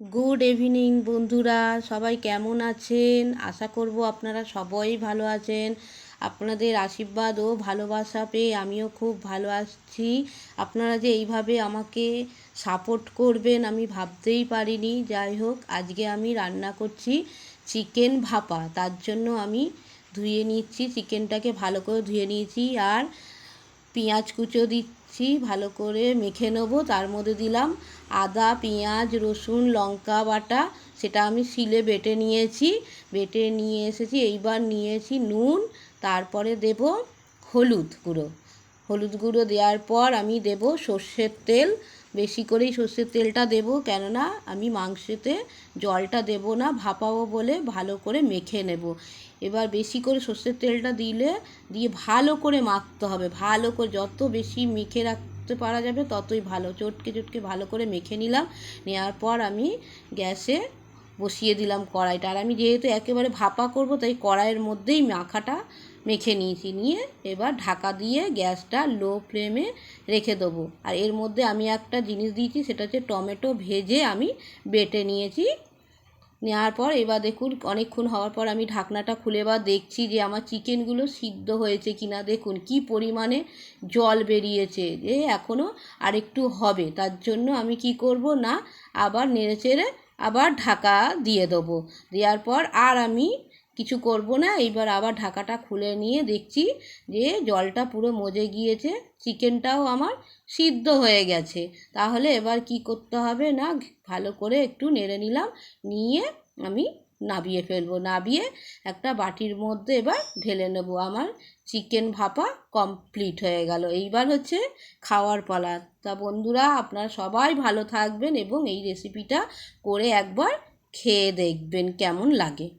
Good evening বন্ধুরা। সবাই কেমন আছেন? আশা করব আপনারা সবাই ভালো আছেন। আপনাদের আশীর্বাদ ও ভালোবাসা পেয়ে আমিও খুব ভালো আছি। আপনারা যে এইভাবে আমাকে সাপোর্ট করবেন, আমি ভাবতেই পারিনি। যাই হোক, আজকে আমি রান্না করছি চিকেন ভাপা। তার জন্য আমি ধুয়ে নিচ্ছি, চিকেনটাকে ভালো করে ধুয়ে নিয়েছি। আর পেঁয়াজ কুচো দিচ্ছি, ভালো করে মেখে নেব। তার মধ্যে দিলাম আদা, পেঁয়াজ, রসুন, লঙ্কা বাটা, সেটা আমি শিলে বেটে নিয়েছি। বেটে নিয়ে এসেছি, এইবার নিয়েছি নুন, তারপরে দেব হলুদ গুঁড়ো। হলুদ গুঁড়ো দেওয়ার পর আমি দেব সর্ষের তেল। বেশি করেই সর্ষের তেলটা দেবো। কেননা আমি মাংসতে জলটা দেব না, ভাপাবো বলে ভালো করে মেখে নেব। এবার বেশি করে সর্ষের তেলটা দিলে, দিয়ে ভালো করে মাখতে হবে। ভালো করে যত বেশি মেখে রাখতে পারা যাবে ততই ভালো। চটকে চটকে ভালো করে মেখে নিলাম। নেওয়ার পর আমি গ্যাসে বসিয়ে দিলাম কড়াইটা। আর আমি যেহেতু একেবারে ভাপা করব, তাই কড়াইয়ের মধ্যেই মাখাটা মেখে নিয়েছি। নিয়ে এবার ঢাকা দিয়ে গ্যাসটা লো ফ্লেমে রেখে দেবো। আর এর মধ্যে আমি একটা জিনিস দিয়েছি, সেটা হচ্ছে টমেটো ভেজে আমি বেটে নিয়েছি। নেওয়ার পর এবার দেখুন, অনেকক্ষণ হওয়ার পর আমি ঢাকনাটা খুলে এবার দেখছি যে আমার চিকেনগুলো সিদ্ধ হয়েছে কি না দেখুন কি পরিমাণে জল বেরিয়েছে যে এখনও আরেকটু হবে। তার জন্য আমি কি করব না, আবার নেড়ে চেড়ে আবার ঢাকা দিয়ে দেবো। দেওয়ার পর আর আমি কিছু করব না, এইবার আবার ঢাকাটা খুলে নিয়ে দেখছি যে জলটা পুরো মজে গিয়েছে, চিকেনটাও আমার সিদ্ধ হয়ে গেছে। তাহলে এবার কি করতে হবে না, ভালো করে একটু নেড়ে নিলাম, নিয়ে আমি নাবিয়ে ফেলব। নাবিয়ে একটা বাটির মধ্যে এবার ঢেলে নেব। আমার চিকেন ভাপা কমপ্লিট হয়ে গেল। এইবার হচ্ছে খাওয়ার পালা। তা বন্ধুরা, আপনারা সবাই ভালো থাকবেন এবং এই রেসিপিটা করে একবার খেয়ে দেখবেন কেমন লাগে।